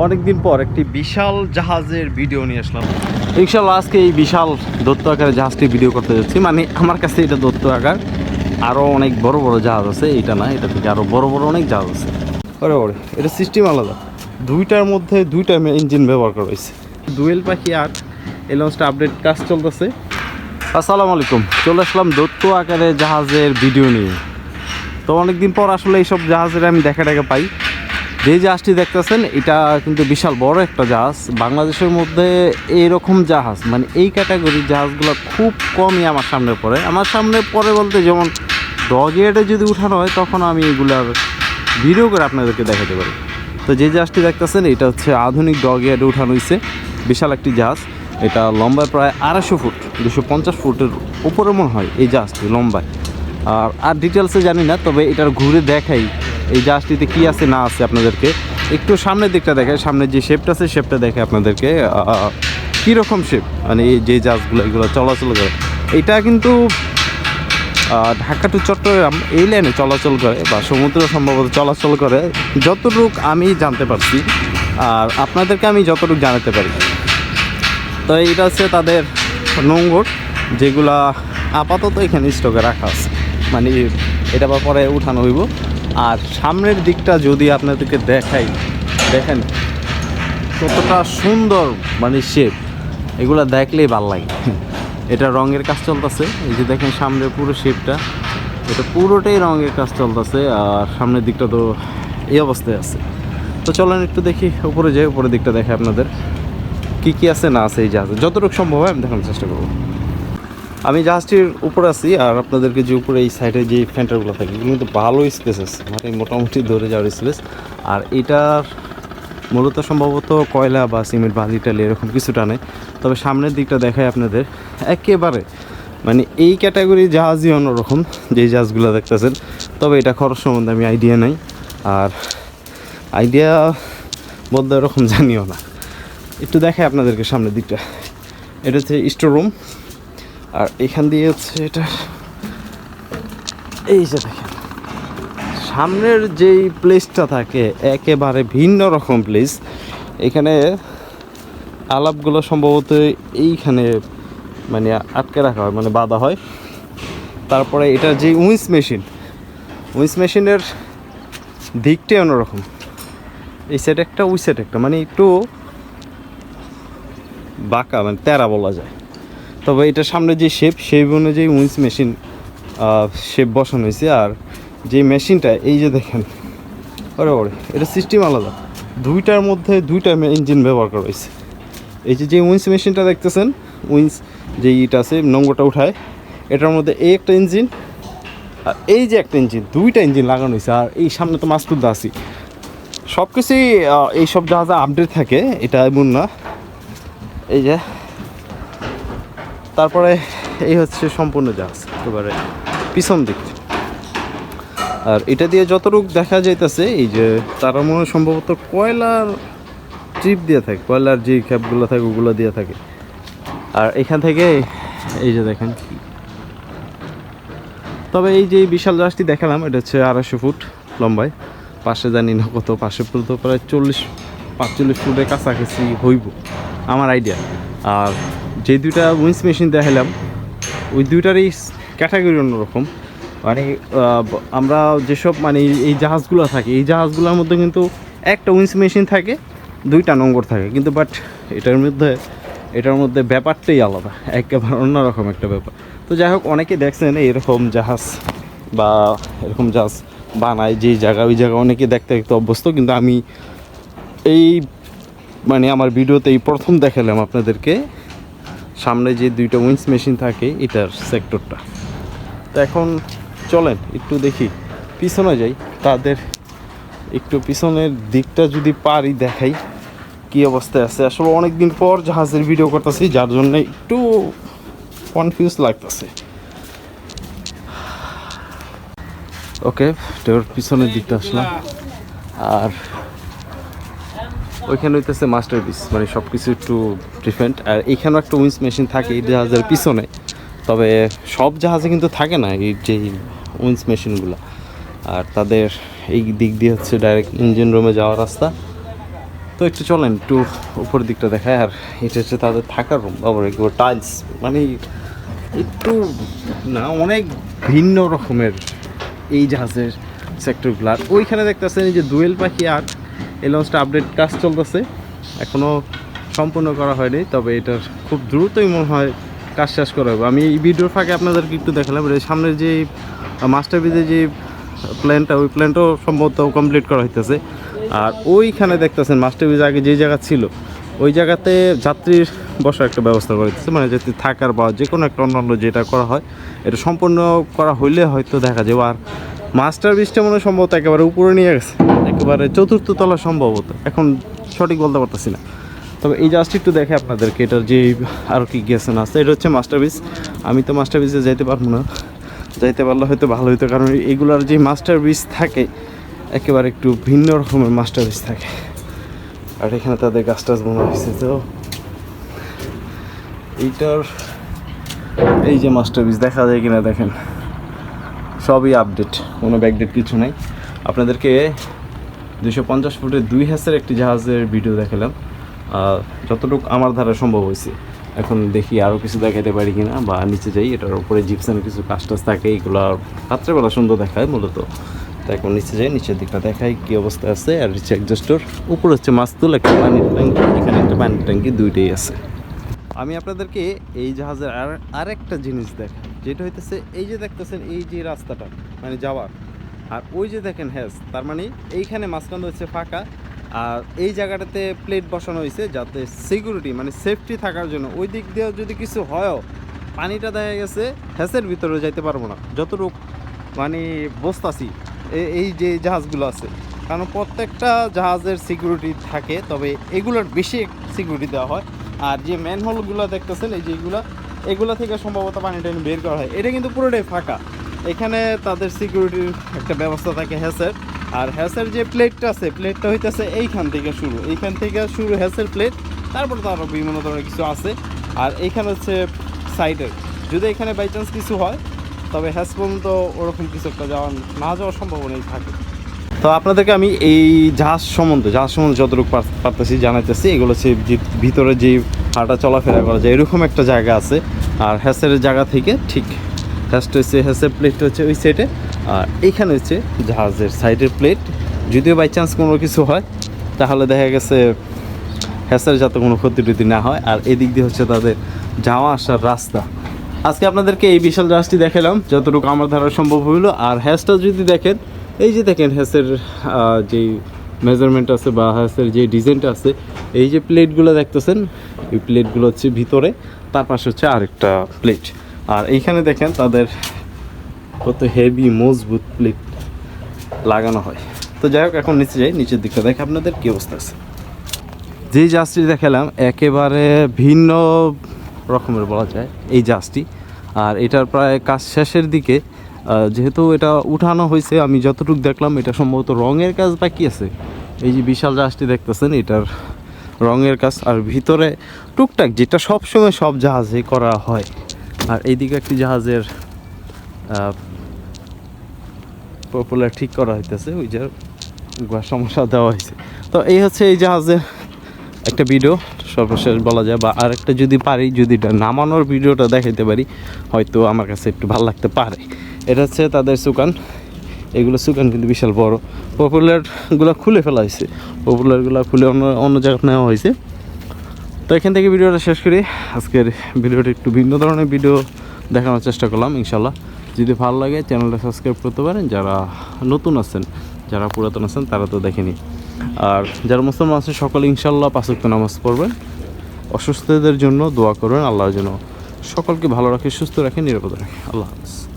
অনেকদিন পর একটি বিশাল জাহাজের ভিডিও নিয়ে আসলাম। ইনশাল্লাহ আজকে এই বিশাল দত্ত আকারের জাহাজটি ভিডিও করতে যাচ্ছি। মানে আমার কাছে এটা দত্ত আকার। আরও অনেক বড় বড় জাহাজ আছে এটা না এটা থেকে আরও বড় বড় অনেক জাহাজ আছে। ওরে ওরে এটা সিস্টেম আলাদা। দুইটার মধ্যে দুইটা ইঞ্জিন ব্যবহার করা হয়েছে। দুয়েল পাখি আর এই লঞ্চটা আপডেট কাজ চলতেছে। আসসালামু আলাইকুম চলে আসলাম দত্ত আকারে জাহাজের ভিডিও নিয়ে। তো অনেকদিন পর আসলে এইসব জাহাজের আমি দেখা টাকা পাই। যে জাহাজটি দেখতেছেন, এটা কিন্তু বিশাল বড় একটা জাহাজ। বাংলাদেশের মধ্যে এইরকম জাহাজ মানে এই ক্যাটাগরির জাহাজগুলো খুব কমই আমার সামনে পড়ে। আমার সামনে পড়ে বলতে যেমন ডগেটে যদি উঠানো হয়, তখন আমি এগুলার ভিডিও করে আপনাদেরকে দেখাতে পারি। তো যে জাহাজটি দেখতেছেন, এটা হচ্ছে আধুনিক ডগেটে উঠানো হয়েছে বিশাল একটি জাহাজ। এটা লম্বায় প্রায় আড়াইশো ফুট, দুশো পঞ্চাশ ফুটের উপরে মনে হয় এই জাহাজটি, লম্বায়। আর আর ডিটেলসে জানি না, তবে এটার ঘুরে দেখাই এই জাহাজটিতে কী আছে, না আছে আপনাদেরকে একটু সামনের দিকটা দেখায় সামনে যে শেপটা আছে শেপটা দেখে আপনাদেরকে কীরকম শেপ মানে এই যে জাহাজগুলো, এগুলো চলাচল করে। এটা কিন্তু ঢাকা টু চট্টগ্রাম এই লাইনে চলাচল করে বা সমুদ্র সম্ভবত চলাচল করে। যতটুকু আমি জানতে পারছি, আর আপনাদেরকে আমি যতটুকু জানাতে পারি। তো এটা হচ্ছে তাদের নোংর যেগুলা আপাতত এখানে স্টকে রাখা আছে। মানে এটা বা পরে উঠানো হইব। আর সামনের দিকটা যদি আপনাদেরকে দেখাই, দেখেন কতটা সুন্দর মানে শেপ এগুলো দেখলেই ভালো লাগে। এটা রঙের কাজ চলতেছে। এই যে দেখেন সামনের পুরো শেপটা এটা পুরোটাই রঙের কাজ চলতেছে আর সামনের দিকটা তো এই অবস্থায় আছে। তো চলেন একটু দেখি উপরে যাই, উপরের দিকটা দেখে আপনাদের। কি কি আছে না আছে এই জাহাজে। যতটুকু সম্ভব হয় আমি দেখানোর চেষ্টা করব। আমি জাহাজটির উপরে আছি আর আপনাদেরকে যে উপরে এই সাইডে যে ফ্যান্টারগুলো থাকে, এগুলো কিন্তু ভালো স্পেস আছে। মানে মোটামুটি ধরে যাওয়ার স্পেস আর এটার মূলত সম্ভবত কয়লা বা সিমেন্ট বালি টালি এরকম কিছু টানে তবে সামনের দিকটা দেখায় আপনাদের। একেবারে মানে এই ক্যাটাগরির জাহাজই অন্যরকম যে জাহাজগুলো দেখতেছেন। তবে এটা খরচ সম্বন্ধে আমি আইডিয়া নাই। আর আইডিয়া বলতে এরকম জানিও না। একটু দেখাই আপনাদেরকে সামনের দিকটা। এটা হচ্ছে স্টোর রুম আর এখান দিয়ে হচ্ছে এটা, এই যে দেখেন। সামনের যেই প্লেসটা থাকে, একেবারে ভিন্ন রকম প্লেস এখানে আলাপগুলো সম্ভবত এইখানে মানে আটকে রাখা হয় মানে বাঁধা হয়। তারপরে এটা যে উইন্স মেশিন, উইন্স মেশিনের দিকটাই অন্যরকম। এই সেট একটা, ওই সেট একটা মানে একটু বাঁকা মানে তেরা বলা যায়। তবে এটা সামনে যে শেপ সেই অনুযায়ী উইন্স মেশিন শেপ বসানো হয়েছে। আর যে মেশিনটা এই যে দেখেন ওরে ওরে এটা সিস্টেম আলাদা। দুইটার মধ্যে দুইটা ইঞ্জিন ব্যবহার করা হয়েছে। এই যে যে উইন্স মেশিনটা দেখতেছেন, উইন্স যে ইটা আছে নম্বরটা উঠায়, এটার মধ্যে এই একটা ইঞ্জিন আর এই যে একটা ইঞ্জিন দুইটা ইঞ্জিন লাগানো হয়েছে। আর এই সামনে তো মাস্টুদ্দা আছি। সব কিছুই এইসব জাহাজে আপডেট থাকে, এটা এমন না। এই যে তারপরে এই হচ্ছে সম্পূর্ণ জাহাজ, একেবারে পিছন দিক আর এটা দিয়ে যতটুকু দেখা যাইতেছে, এই যে তারা মনে সম্ভবত কয়লার চিপ দিয়ে থাকে, কয়লার যে ক্যাপগুলো থাকে, ওগুলো দিয়ে থাকে। আর এখান থেকে, এই যে দেখেন। তবে এই যে বিশাল জাহাজটি দেখালাম, এটা হচ্ছে আড়াইশো ফুট লম্বায়। পাশে জানি না কত, পাশে ফুট তো প্রায় চল্লিশ, পাঁচচল্লিশ ফুটের কাছাকাছি হইব, আমার আইডিয়া আর যে দুইটা উইন্স মেশিন দেখালাম, ওই দুইটারই ক্যাটাগরি অন্যরকম। মানে আমরা যেসব মানে এই- জাহাজগুলো থাকে, এই জাহাজগুলোর মধ্যে কিন্তু একটা উইন্স মেশিন থাকে, দুইটা নম্বর থাকে। কিন্তু বাট এটার মধ্যে এটার মধ্যে ব্যাপারটাই আলাদা, একেবারে অন্যরকম একটা ব্যাপার। তো যাই হোক, অনেকে দেখছেন এরকম জাহাজ বা এরকম জাহাজ বানায়, যেই জায়গা ওই জায়গা অনেকে দেখতে দেখতে অভ্যস্ত। কিন্তু আমি এই মানে আমার ভিডিওতে এই প্রথম দেখালাম আপনাদেরকে। সামনে যে দুইটা উইন্স মেশিন থাকে, এটার সেক্টরটা। তো এখন চলেন, একটু দেখি। পিছনে যাই, তাদের একটু পিছনের দিকটা যদি পারি দেখাই, কি অবস্থায় আছে। আসলে অনেক দিন পর জাহাজের ভিডিও করতেছি, যার জন্য একটু কনফিউজ লাগতেছে। ওকে তোর পিছনের দিকটা আসলাম। আর ওইখানে হইতেছে মাস্টার পিস মানে সব কিছু একটু ডিফারেন্ট আর এইখানেও একটা উইন্স মেশিন থাকে এই জাহাজের পিছনে, তবে সব জাহাজে কিন্তু থাকে না এই যে উইন্স মেশিনগুলো আর তাদের এই দিক দিয়ে হচ্ছে ডাইরেক্ট ইঞ্জিন রুমে যাওয়ার রাস্তা। তো একটু চলেন, একটু উপরের দিকটা দেখায় আর এটা হচ্ছে তাদের থাকার রুম বাবার এগুলো টাইলস মানে একটু না, অনেক ভিন্ন রকমের এই জাহাজের সেক্টরগুলো আর ওইখানে দেখতেছেন এই যে দুয়েল পাখি আর এই লঞ্চটা আপডেট কাজ চলতেছে। এখনও সম্পূর্ণ করা হয়নি, তবে এটার খুব দ্রুতই মনে হয় কাজ শেষ করা হবে। আমি এই ভিডিওর ফাঁকে আপনাদেরকে একটু দেখালাম এর সামনের যে মাস্টার বিজে যে প্ল্যানটা ওই প্ল্যানটাও সম্ভবত কমপ্লিট করা হইতেছে। আর ওইখানে দেখতেছেন মাস্টার ব্রিজ আগে যে জায়গা ছিল, ওই জায়গাতে যাত্রীর বসার একটা ব্যবস্থা করা হইতেছে। মানে যাত্রী থাকার বা যে কোনো একটা অন্যান্য যেটা করা হয়, এটা সম্পূর্ণ করা হইলে হয়তো দেখা যাবে। আর মাস্টার ব্রিজটা মনে সম্ভবত একেবারে উপরে নিয়ে গেছে। একেবারে চতুর্থ তলা সম্ভবত। এখন সঠিক বলতে পারতেছি না। তবে এই জাস্ট একটু দেখে আপনাদেরকে এটার যে আরও কি গেছেন আছে, এটা হচ্ছে মাস্টার ব্রিজ আমি তো মাস্টার ব্রিজে যাইতে পারব না। যাইতে পারলে হয়তো ভালো হতো কারণ এগুলার যে মাস্টার ব্রিজ থাকে, একেবারে একটু ভিন্ন রকমের মাস্টার ব্রিজ থাকে। আর এখানে তাদের গাছ টাছ বোনা হয়েছে তো। এইটার এই যে মাস্টার ব্রিজ দেখা যায় কিনা দেখেন। সবই আপডেট কোনো ব্যাকডেট কিছু নাই। আপনাদেরকে দুশো পঞ্চাশ ফুটের দুই হ্যাসের একটি জাহাজের ভিডিও দেখালাম। যতটুকু আমার দ্বারা সম্ভব হয়েছে। এখন দেখি আরও কিছু দেখাতে পারি কিনা, বা নিচে যাই, এটার উপরে জিপসানের কিছু কাজ টাজ থাকে, এগুলো রাত্রেবেলা সুন্দর দেখায় মূলত। তো এখন নিচে যাই, নিচের দিকটা দেখাই কী অবস্থা আছে, আর নিচে একজস্টর উপরে হচ্ছে মাস্তুল, একটা পানির ট্যাঙ্কি এখানে একটা পানির ট্যাঙ্কি দুইটাই আছে। আমি আপনাদেরকে এই জাহাজের আর, আরেকটা জিনিস দেখাই। যেটা হইতেছে এই যে দেখতেছেন, এই যে রাস্তাটা মানে যাওয়ার। আর ওই যে দেখেন হ্যাস তার মানে এইখানে মাঝখান হচ্ছে ফাঁকা। আর এই জায়গাটাতে প্লেট বসানো হয়েছে যাতে সিকিউরিটি মানে সেফটি থাকার জন্য। ওই দিক দিয়েও যদি কিছু হয়ও, পানিটা দেখা গেছে, হ্যাসের ভিতরে যাইতে পারব না। যতটুক মানে বসতাছি এই যে জাহাজগুলো আছে। কারণ প্রত্যেকটা জাহাজের সিকিউরিটি থাকে, তবে এগুলোর বেশি সিকিউরিটি দেওয়া হয়। আর যে ম্যানহোলগুলো দেখতেছেন, এই যেগুলো এগুলো থেকে সম্ভবত পানি টানি বের করা হয়। এটা কিন্তু পুরোটাই ফাঁকা। এখানে তাদের সিকিউরিটির একটা ব্যবস্থা থাকে হ্যাসের। আর হ্যাসের যে প্লেটটা আছে, প্লেটটা হইতেছে এইখান থেকে শুরু। এইখান থেকে শুরু হ্যাসের প্লেট, তারপর তো আরও বিভিন্ন ধরনের কিছু আছে। আর এইখানে হচ্ছে সাইডের যদি এখানে বাই চান্স কিছু হয়, তবে হ্যাস পর্যন্ত ওরকম কিছু একটা যাওয়া না যাওয়ার সম্ভাবনাই থাকে। তো আপনাদেরকে আমি এই জাহাজ সম্বন্ধে জাহাজ সম্বন্ধে যতটুকু পার- পারতেছি, জানাইতেছি, এগুলো হচ্ছে ভিতরে যে হাঁটা চলাফেরা করা যায়। এরকম একটা জায়গা আছে। আর হ্যাসের জায়গা থেকে ঠিক হ্যাসটা হচ্ছে, হ্যাসের প্লেটটা হচ্ছে ওই সাইডে আর এইখানে হচ্ছে জাহাজের সাইডের প্লেট যদিও বাই চান্স কোনো কিছু হয়, তাহলে দেখা গেছে হ্যাসের যাতে কোনো ক্ষতি না হয়। আর এদিক দিয়ে হচ্ছে তাদের যাওয়া আসার রাস্তা। আজকে আপনাদেরকে এই বিশাল জাহাজটি দেখালাম, যতটুকু আমার ধারা সম্ভব হইল। আর হ্যাসটা যদি দেখেন, এই যে দেখেন হ্যাসের যেই মেজারমেন্ট আছে বা হ্যাসের যে ডিজাইনটা আছে, এই যে প্লেটগুলো দেখতেছেন, এই প্লেটগুলো হচ্ছে ভিতরে, তার পাশে হচ্ছে আরেকটা প্লেট আর এইখানে দেখেন তাদের কত হেভি মজবুত প্লেট লাগানো হয়। তো যাই হোক, এখন নিচে যাই, নিচের দিকটা দেখে আপনাদের কী অবস্থা আছে। যে জাহাজটি দেখালাম, একেবারে ভিন্ন রকমের বলা যায়, এই জাহাজটি আর এটার প্রায় কাজ শেষের দিকে যেহেতু এটা উঠানো হয়েছে, আমি যতটুকু দেখলাম, এটা সম্ভবত রঙের কাজ বাকি আছে। এই যে বিশাল জাহাজটি দেখতেছেন, এটার রঙের কাজ। আর ভিতরে টুকটাক, যেটা সবসময় সব জাহাজে করা হয়। আর এইদিকে একটি জাহাজের পপুলার ঠিক করা হইতেছে, ওই যে সমস্যা দেওয়া হয়েছে তো এই হচ্ছে এই জাহাজের একটা ভিডিও সর্বশেষ বলা যায়। বা আরেকটা যদি পারি, যদি নামানোর ভিডিওটা দেখাইতে পারি, হয়তো আমার কাছে একটু ভালো লাগতে পারে। এটা হচ্ছে তাদের সুকান এগুলো সুকান কিন্তু বিশাল বড়। পপুলারগুলো খুলে ফেলা হয়েছে। পপুলারগুলো খুলে অন্য অন্য জায়গায় নেওয়া হয়েছে। তো এখান থেকে ভিডিওটা শেষ করি। আজকের ভিডিওটা একটু ভিন্ন ধরনের ভিডিও দেখানোর চেষ্টা করলাম ইনশাল্লাহ যদি ভালো লাগে, চ্যানেলটা সাবস্ক্রাইব করতে পারেন। যারা নতুন আছেন, যারা পুরাতন আছেন, তারা তো দেখেনি আর যারা মুসলমান আছেন, সকলে ইনশাল্লাহ পাঁচক্ত নামাজ পড়বেন। অসুস্থদের জন্য দোয়া করবেন। আল্লাহর জন্য সকলকে ভালো রাখে, সুস্থ রাখে, নিরাপদ রাখে। আল্লাহ হাফিজ।